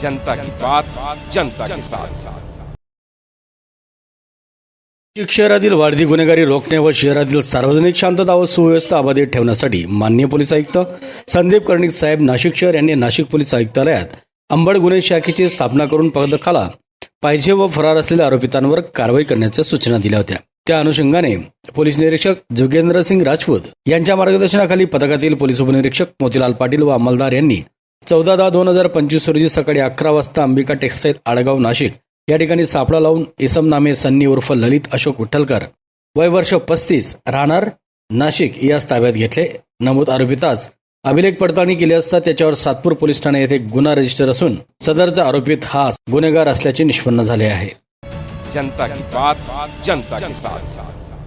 जनता की बात जनता के साथ। नाशिक शहरातील वाढती गुन्हेगारी रोखणे व शहरातील सार्वजनिक शांतता व सुव्यवस्था अबाधित ठेवण्यासाठी माननीय पोलीस आयुक्त संदीप कर्णिक साहेब नाशिक शहर यांनी नाशिक पोलीस आयुक्तालयात अंबड गुन्हे शाखेची स्थापना करून पदकाला पाहिजे व फरार असलेल्या आरोपितांवर कारवाई करण्याच्या सूचना दिल्या होत्या. त्या अनुषंगाने पोलीस निरीक्षक जोगेंद्र सिंग राजपूत यांच्या मार्गदर्शनाखाली पथकातील पोलीस उपनिरीक्षक मोतीलाल पाटील व अंमलदार यांनी चौदा दहा दोन हजार पंचवीस रोजी सकाळी अकरा वाजता अंबिका टेक्सटाईल आडगाव नाशिक. या ठिकाणी सापळा लावून इसम नामे सन्नी उर्फ ललित अशोक विठ्ठलकर. वय वर्ष पस्तीस राहणार नाशिक याच ताब्यात घेतले. नमूद आरोपितास अभिलेख पडताळणी केली असता त्याच्यावर सातपूर पोलीस ठाणे येथे गुन्हा रजिस्टर असून सदरचा आरोपित हा गुन्हेगार असल्याचे निष्पन्न झाले आहे. जनता की बात जनता के साथ.